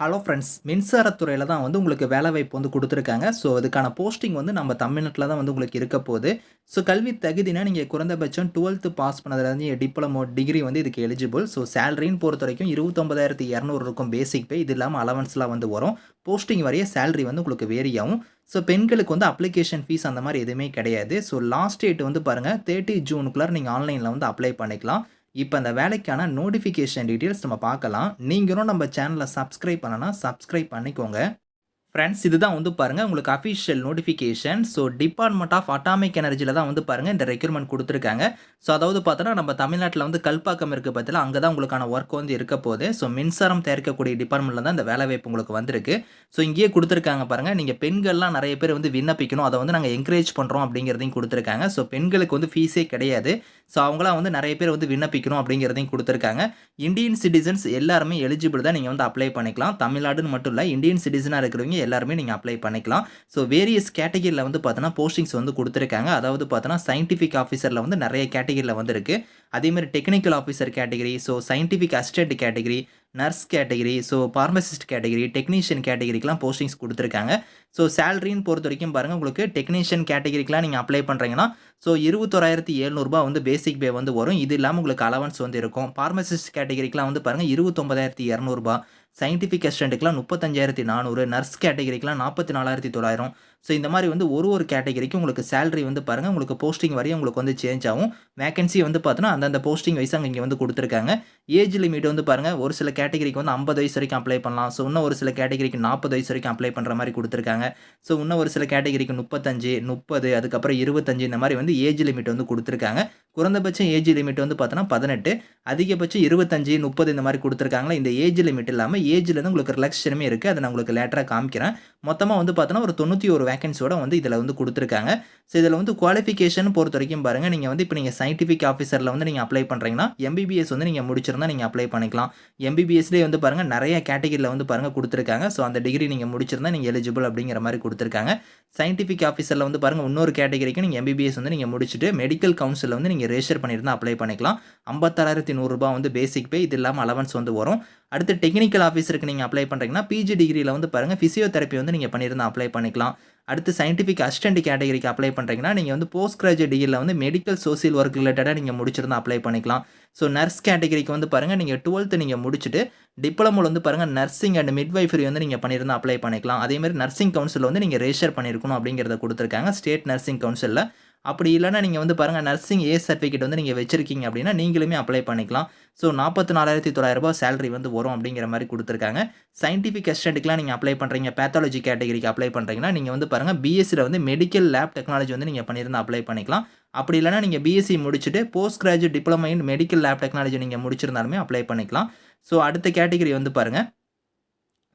Hello friends மின்சாரத்துறையில் தான் வந்து உங்களுக்கு வேலைவாய்ப்பு வந்து கொடுத்துருக்காங்க. ஸோ அதுக்கான போஸ்டிங் வந்து நம்ம தமிழ்நாட்டில் தான் வந்து உங்களுக்கு இருக்க போகுது. ஸோ கல்வி தகுதினா நீங்கள் குறைந்தபட்சம் டுவெல்த்து பாஸ் பண்ணதுலேருந்து டிப்ளமோ டிகிரி வந்து இதுக்கு எலிஜிபிள் ஸோ சேலரின்னு பொறுத்த வரைக்கும் இருபத்தொம்பதாயிரத்தி இரநூறு இருக்கும் பேசிக் பே இது இல்லாமல் அலவன்ஸ்லாம் வந்து வரும். போஸ்டிங் வரைய சேலரி வந்து உங்களுக்கு வேரி ஆகும். ஸோ பெண்களுக்கு வந்து அப்ளிகேஷன் ஃபீஸ் அந்த மாதிரி எதுவுமே கிடையாது. ஸோ லாஸ்ட் டேட் வந்து பாருங்கள் தேர்ட்டி ஜூனுக்குள்ளார நீங்கள் ஆன்லைனில் வந்து அப்ளை பண்ணிக்கலாம். இப்போ அந்த வேலைக்கான நோட்டிஃபிகேஷன் டீட்டெயில்ஸ் நம்ம பார்க்கலாம். நீங்களும் நம்ம சேனலை சப்ஸ்கிரைப் பண்ணனா சப்ஸ்கிரைப் பண்ணிக்கோங்க. ஃப்ரெண்ட்ஸ் இதுதான் வந்து பாருங்கள் உங்களுக்கு official notification so department of atomic எனர்ஜியில் தான் வந்து பாருங்கள் இந்த ரெக்யூர்மெண்ட் கொடுத்துருக்காங்க. ஸோ அதாவது பார்த்தோன்னா நம்ம தமிழ்நாட்டில் வந்து கல்பாக்கம் இருக்குது பற்றில அங்கே தான் உங்களுக்கான ஒர்க் வந்து இருக்க போகுது. ஸோ மின்சாரம் தயாரிக்கக்கூடிய டிபார்ட்மெண்ட்டில் தான் இந்த வேலைவாய்ப்பு உங்களுக்கு வந்திருக்கு. ஸோ இங்கேயே கொடுத்துருக்காங்க பாருங்கள் நீங்கள் பெண்கள்லாம் நிறைய பேர் வந்து விண்ணப்பிக்கணும் அதை வந்து நாங்கள் என்கரேஜ் பண்ணுறோம் அப்படிங்கிறதையும் கொடுத்துருக்காங்க. ஸோ பெண்களுக்கு வந்து ஃபீஸே கிடையாது. ஸோ அவங்களாம் வந்து நிறைய பேர் வந்து விண்ணப்பிக்கணும் அப்படிங்கிறதையும் கொடுத்துருக்காங்க. இந்தியன் சிட்டிசன்ஸ் எல்லாருமே எலிஜிபிள் தான் நீங்கள் வந்து அப்ளை பண்ணிக்கலாம். தமிழ்நாடுன்னு மட்டும் இல்லை இந்தியன் சிட்டிசனாக இருக்கிறவங்க எல்லாருமே நீங்கள் அப்ளை பண்ணிக்கலாம். ஸோ வேரியஸ் கேட்டகிரியில் வந்து பார்த்தோன்னா போஸ்டிங்ஸ் வந்து கொடுத்துருக்காங்க. அதாவது பார்த்தோன்னா சயின்டிஃபிக் ஆஃபீஸரில் வந்து நிறைய கேட்டகிரியில் வந்துருக்கு. அதேமாதிரி technical officer category so scientific assistant category nurse category so pharmacist category technician கேட்டகரிக்கெலாம் postings கொடுத்துருக்காங்க. ஸோ சேலரின்னு பொறுத்த வரைக்கும் பாருங்கள் உங்களுக்கு டெக்னீஷியன் கேட்டகரிக்கெலாம் நீங்கள் அப்ளை பண்ணுறீங்கன்னா ஸோ இருபத்தோராயிரத்தி எழுநூறுபா வந்து பேசிக் பே வந்து வரும். இது இல்லாமல் உங்களுக்கு அலவன்ஸ் வந்து இருக்கும். ஃபார்மசிஸ்ட் கேட்டகரிக்கெலாம் வந்து பாருங்கள் இருபத்தொம்பதாயிரத்தி இரநூறுபா. சயின்டிஃபிக் அசிஸ்டண்ட்டுக்குலாம் முப்பத்தஞ்சாயிரத்தி நானூறு. நர்ஸ் கேட்டகரிக்கெலாம் நாற்பத்தி நாலாயிரத்தி தொள்ளாயிரம். ஸோ இந்த மாதிரி வந்து ஒரு ஒரு கேட்டகரிக்கு உங்களுக்கு சேலரி வந்து பாருங்கள் உங்களுக்கு போஸ்டிங் வரையும் உங்களுக்கு வந்து சேஞ்ச் ஆகும். வேகன்சி வந்து பார்த்தோன்னா அந்தந்த போஸ்டிங் வைஸ் அங்கே இங்கே வந்து கொடுத்துருக்காங்க. ஏஜ் லிமிட் வந்து பாருங்கள் ஒரு சில கேட்டகரிக்கு வந்து ஐம்பது வயசு வரைக்கும் அப்ளை பண்ணலாம். ஸோ இன்னும் ஒரு சில கேட்டகரிக்கு நாற்பது வயசு வரைக்கும் அப்ளை பண்ணுற மாதிரி கொடுத்துருக்காங்க. ஸோ இன்னும் ஒரு சில கேட்டகரிக்கு முப்பத்தஞ்சு முப்பது அதுக்கப்புறம் இருபத்தஞ்சு இந்த மாதிரி வந்து ஏஜ் லிமிட் வந்து கொடுத்துருக்காங்க. குறைந்தபட்சம் ஏஜ் லிமிட் வந்து பார்த்தோன்னா பதினெட்டு அதிகபட்சம் இருபத்தஞ்சு முப்பது இந்த மாதிரி கொடுத்துருக்காங்களா இந்த ஏஜ் லிமிட் இல்லாமல் ஏஜ்லேருந்து உங்களுக்கு ரிலாக்ஸேஷனுமே இருக்குது அதை நான் உங்களுக்கு லேட்டராக காமிக்கிறேன். மொத்தமாக வந்து பார்த்தோன்னா ஒரு தொண்ணூற்றி ஒரு வேகன்சியோட வந்து இதில் வந்து கொடுத்துருக்காங்க. ஸோ இதில் வந்து குவாலிஃபிகேஷன் பொறுத்த வரைக்கும் பாருங்கள் நீங்கள் வந்து இப்போ நீங்கள் சயின்டிஃபிக் ஆஃபீஸரில் வந்து நீங்கள் அப்ளை பண்ணுறீங்கன்னா எம்பிபிஎஸ் வந்து நீங்கள் முடிச்சிருந்தா நீங்கள் அப்ளை பண்ணிக்கலாம். எம்பிபிஎஸ்லேயே வந்து பாருங்கள் நிறைய கேட்டகரியில் வந்து பாருங்கள் கொடுத்துருக்காங்க. ஸோ அந்த டிகிரி நீங்கள் முடிச்சிருந்தா நீங்கள் எலிஜிபிள் அப்படிங்கிற மாதிரி கொடுத்துருக்காங்க. சயின்டிஃபிக் ஆஃபீஸரில் வந்து பாருங்கள் இன்னொரு கேட்டகரிக்கு நீங்கள் எம்பிபிஎஸ் வந்து நீங்கள் முடிச்சுட்டு மெடிக்கல் கவுன்சிலில் வந்து நீங்கள் ரெஜிஸ்டர் பண்ணியிருந்தால் அப்ளை பண்ணிக்கலாம். ஐம்பத்தாறாயிரத்தி நூறுரூபா வந்து பேசிக் பே இது இல்லாமல் அலவன்ஸ் வந்து வரும். அடுத்து டெக்னிக்கல் ஆஃபீஸருக்கு நீங்கள் அப்ளை பண்ணுறீங்கன்னா பிஜி டிகிரியில் வந்து பாருங்கள் ஃபிசியோதெரப்பி வந்து நீங்கள் பண்ணியிருந்தால் அப்ளை பண்ணிக்கலாம். அடுத்து சயின்டிஃபிக் அசிஸ்டன்ட் கேட்டகரிக்கு அப்ளை பண்ணுறீங்கன்னா நீங்கள் வந்து போஸ்ட் கிராஜுவேட் டிகிரியில் வந்து மெடிக்கல் சோசியல் ஒர்க் ரிலேட்டடாக நீங்கள் முடிச்சிருந்தா அப்ளை பண்ணிக்கலாம். ஸோ நர்ஸ் கேட்டகரிக்கு வந்து பாருங்கள் நீங்கள் டுவெல்த்து நீங்கள் முடிச்சுட்டு டிப்ளமோவில் வந்து பாருங்கள் நர்சிங் அண்ட் மிட்வைஃபரி வந்து நீங்கள் பண்ணியிருந்தால் அப்ளை பண்ணிக்கலாம். அதேமாதிரி நர்சிங் கவுன்சில் வந்து நீங்கள் ரெஜிஸ்டர் பண்ணியிருக்கணும் அப்படிங்கிறத கொடுத்துருக்காங்க ஸ்டேட் நர்சிங் கவுன்சிலில் அப்படி இல்லைனா நீங்கள் வந்து பாருங்கள் நர்சிங் ஏ சர்டிஃபிகேட் வந்து நீங்கள் வச்சுருக்கீங்க அப்படின்னா நீங்களுமே அப்ளை பண்ணிக்கலாம். ஸோ நாற்பத்தி நாலாயிரத்தி தொள்ளாயிரரூபா சேலரி வந்து வரும் அப்படிங்கிற மாதிரி கொடுத்துருக்காங்க. சயின்டிஃபிக் அசிஸ்டண்ட்டுக்குலாம் நீங்கள் அப்ளை பண்ணுறீங்க பேத்தாலஜி கேட்டகரிக்கு அப்ளை பண்ணுறீங்கன்னா நீங்கள் வந்து பாருங்கள் பிஎஸ்சியில் வந்து மெடிக்கல் லேப் டெக்னாலஜி வந்து நீங்கள் பண்ணியிருந்தால் அப்ளை பண்ணிக்கலாம். அப்படி இல்லைனா நீங்கள் பிஎஸ்சி முடிச்சுட்டு post graduate diploma in medical lab technology நீங்கள் முடிச்சிருந்தாலுமே அப்ளை பண்ணிக்கலாம். ஸோ அடுத்த கேட்டகரி வந்து பாருங்கள்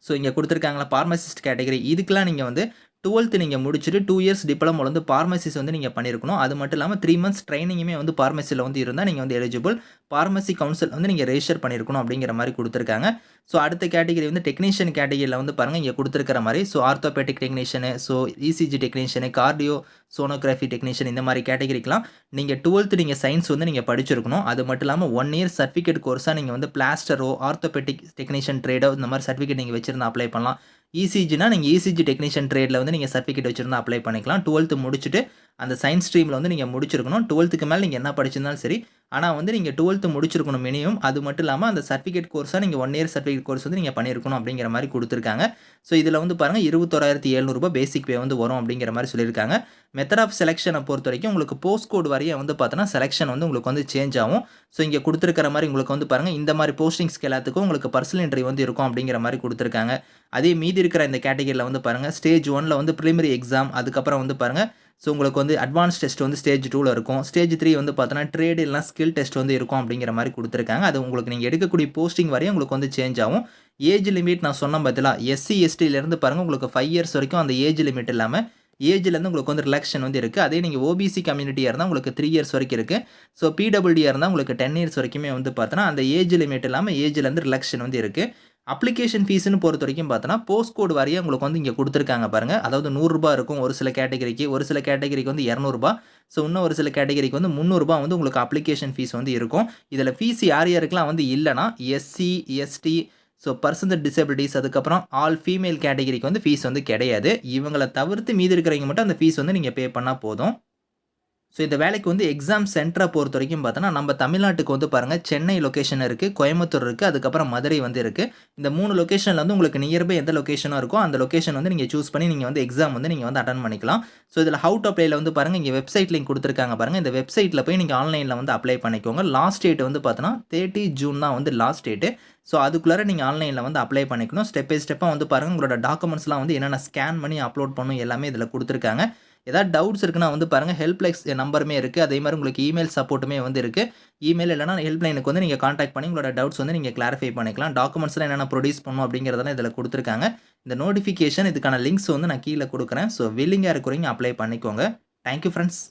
ஸோ இங்கே கொடுத்துருக்காங்களா ஃபார்மசிஸ்ட் கேட்டகரி இதுக்கெலாம் நீங்கள் வந்து டுவெல்த்து நீங்கள் முடிச்சுட்டு டூ இயர்ஸ் டிப்ளமோ வந்து ஃபார்மசிஸ் வந்து நீங்கள் பண்ணியிருக்கணும் அது மட்டும் இல்லாமல் த்ரீ மந்த்ஸ் ட்ரைனிங்குமே வந்து ஃபார்மசியில் வந்து இருந்தால் நீங்கள் வந்து எலிஜிபிள் ஃபார்மசி கவுன்சில் வந்து நீங்கள் ரெஜிஸ்டர் பண்ணியிருக்கணும் அப்படிங்கிற மாதிரி கொடுத்துருக்காங்க. ஸோ அடுத்த கேட்டகரி வந்து டெக்னீஷியன் கேட்டகரியில் வந்து பாருங்கள் இங்கே கொடுத்துருக்கிற மாதிரி. So orthopaedic technician so ECG technician cardio sonography technician இந்த மாதிரி கேட்டகரிக்கெலாம் நீங்கள் டுவெல்த்து நீங்கள் சயின்ஸ் வந்து நீங்கள் படிச்சிருக்கணும். அது மட்டும் இல்லாமல் ஒன் இயர் சர்டிஃபிகேட் கோர்ஸாக நீங்கள் வந்து பிளாஸ்டரோ ஆர்த்தோபெட்டிக் டெக்னீஷியன் ட்ரேடோ இந்த மாதிரி சர்டிஃபிகேட் நீங்கள் வச்சிருந்தா அப்ளை பண்ணலாம். இசிஜினா நீங்கள் இசிஜி டெக்னீஷியன் ட்ரேடில் வந்து நீங்கள் சர்டிஃபிகேட் வச்சுருந்தா அப்ளை பண்ணிக்கலாம். டுவெல்த்து முடிச்சுட்டு அந்த சயின்ஸ் ஸ்ட்ரீமில் வந்து நீங்கள் முடிச்சிருக்கணும். டுவெல்த்துக்கு மேலே நீங்கள் என்ன படிச்சிருந்தாலும் சரி ஆனால் வந்து நீங்கள் டுவெல்த்து முடிச்சிருக்கணும் மினிமம் அது மட்டும் இல்லாமல் அந்த சர்டிஃபிகேட் கோர்ஸாக நீங்கள் ஒன் இயர் சர்டிஃபிகேட் கோர்ஸ் வந்து நீங்கள் பண்ணியிருக்கணும் அப்படிங்கிற மாதிரி கொடுத்துருக்காங்க. ஸோ இதில் வந்து பாருங்கள் இருபத்தோராயிரத்தி எழுநூறுபா பேசிக் பே வந்து வரும் அப்படிங்கிற மாதிரி சொல்லியிருக்காங்க. மெத்தட் ஆஃப் செலெக்ஷனை பொறுத்த வரைக்கும் உங்களுக்கு போஸ்ட் கோட் வரையும் வந்து பார்த்தோன்னா செலெக்ஷன் வந்து உங்களுக்கு வந்து சேஞ்ச் ஆகும். ஸோ இங்கே கொடுத்துருக்கிற மாதிரி உங்களுக்கு வந்து பாருங்கள் இந்த மாதிரி போஸ்டிங்ஸ்க்கு எல்லாத்துக்கும் உங்களுக்கு பர்சனல் இன்டர்வியூ வந்து இருக்கும் அப்படிங்கிற மாதிரி கொடுத்துருக்காங்க. அதே மீதி இருக்கிற இந்த கேட்டகரியில் வந்து பாருங்கள் ஸ்டேஜ் ஒனில் வந்து ப்ரிமரி எக்ஸாம் அதுக்கப்புறம் வந்து பாருங்கள் ஸோ உங்களுக்கு வந்து அட்வான்ஸ் டெஸ்ட் வந்து ஸ்டேஜ் டூவில் இருக்கும். ஸ்டேஜ் த்ரீ வந்து பார்த்தோன்னா ட்ரேட் இல்லைனா ஸ்கில் டெஸ்ட் வந்து இருக்கும் அப்படிங்கிற மாதிரி கொடுத்துருக்காங்க. அது உங்களுக்கு நீங்கள் எடுக்கக்கூடிய போஸ்டிங் வரையும் உங்களுக்கு வந்து சேஞ்ச் ஆகும். ஏஜ் லிமிட் நான் சொன்ன பதிலாக எஸ்சி எஸ்டியிலேருந்து பாருங்கள் உங்களுக்கு ஃபைவ் இயர்ஸ் வரைக்கும் அந்த ஏஜ் லிமிட் இல்லாமல் ஏஜ்லேருந்து உங்களுக்கு வந்து ரிலாக்ஷன் வந்து இருக்குது அதே நீங்கள் ஓபிசி கம்யூனிட்டியாக இருந்தால் உங்களுக்கு த்ரீ இயர்ஸ் வரைக்கும் இருக்குது ஸோ பிடபிள்யூடியாக இருந்தால் உங்களுக்கு டென் இயர்ஸ் வரைக்குமே வந்து பார்த்தோன்னா அந்த ஏஜ் லிமிட் இல்லாமல் ஏஜ்லேருந்து ரிலாக்ஷன் வந்து இருக்குது அப்ளிகேஷன் ஃபீஸ்னு பொறுத்த வரைக்கும் பார்த்தோன்னா போஸ்ட் கோட் வரையும் உங்களுக்கு வந்து இங்கே கொடுத்துருக்காங்க பாருங்கள் அதாவது நூறுரூபா இருக்கும் ஒரு சில கேட்டகரிக்கு ஒரு சில கேட்டகரிக்கு வந்து இரநூறுபா. ஸோ இன்னும் ஒரு சில கேட்டகரிக்கு வந்து முந்நூறுபா வந்து உங்களுக்கு அப்ளிகேஷன் ஃபீஸ் வந்து இருக்கும். இதில் ஃபீஸ் யார் யாருக்கெலாம் வந்து இல்லைனா SC ST so percentage disabilities அதுக்கப்புறம் ஆல் ஃபீமேல் கேட்டகரிக்கு வந்து ஃபீஸ் வந்து கிடையாது. இவங்களை தவிர்த்து மீதி இருக்கிறவங்க மட்டும் அந்த ஃபீஸ் வந்து நீங்கள் பே பண்ணால் போதும். ஸோ இந்த வேலைக்கு வந்து எக்ஸாம் சென்டரை பொறுத்த வரைக்கும் பார்த்தோன்னா நம்ம தமிழ்நாட்டுக்கு வந்து பாருங்கள் சென்னை லொக்கேஷன் இருக்குது கோயம்புத்தூர் இருக்குது அதுக்கப்புறம் மதுரை வந்து இருக்குது இந்த மூணு லொக்கேஷனில் வந்து உங்களுக்கு நியர்பை எந்த லொக்கேஷனாக இருக்கோ அந்த லொக்கேஷன் வந்து நீங்கள் சூஸ் பண்ணி நீங்கள் வந்து எக்ஸாம் வந்து நீங்கள் வந்து அட்டன் பண்ணிக்கலாம். ஸோ இதில் ஹவு டு அப்ளைல வந்து பாருங்கள் இங்கே வெப்சைட் லிங்க் கொடுத்துருக்காங்க பாருங்கள் இந்த வெப்சைட்டில் போய் நீங்கள் ஆன்லைனில் வந்து அப்ளை பண்ணிக்கோங்க. லாஸ்ட் டேட் வந்து பார்த்தோன்னா தேர்ட்டி ஜூன் தான் வந்து லாஸ்ட் டேட்டு ஸோ அதுக்குள்ளார நீங்கள் ஆன்லைனில் வந்து அப்ளை பண்ணிக்கணும். ஸ்டெப் பை ஸ்டெப்பாக வந்து பாருங்கள் உங்களோட டாக்குமெண்ட்ஸ்லாம் வந்து என்னென்ன ஸ்கேன் பண்ணி அப்லோட் பண்ணும் எல்லாமே இதில் கொடுத்துருக்காங்க. ஏதாவது டவுட்ஸ் இருக்குன்னா வந்து பாருங்கள் ஹெல்ப்லைக்ஸ் நம்பருமே இருக்குது அதே மாதிரி உங்களுக்கு இமெயில் சப்போர்ட்டுமே வந்து இருக்குது இமெயில் இல்லைனா ஹெல்ப்லைனுக்கு வந்து நீங்கள் காண்டாக்ட் பண்ணி உங்களோட டவுட்ஸ் வந்து நீங்கள் கிளாரிஃபை பண்ணிக்கலாம். டாக்குமெண்ட்ஸ்லாம் என்னென்ன ப்ரொடியூஸ் பண்ணணும் அப்படிங்கிறதெல்லாம் இதில் கொடுத்துருக்காங்க. இந்த நோட்டிஃபிகேஷன் இதுக்கான லிங்க்ஸ் வந்து நான் கீழே கொடுக்குறேன். ஸோ வில்லிங்காக இருக்கிறவங்க அப்ளை பண்ணிக்கோங்க. Thank you friends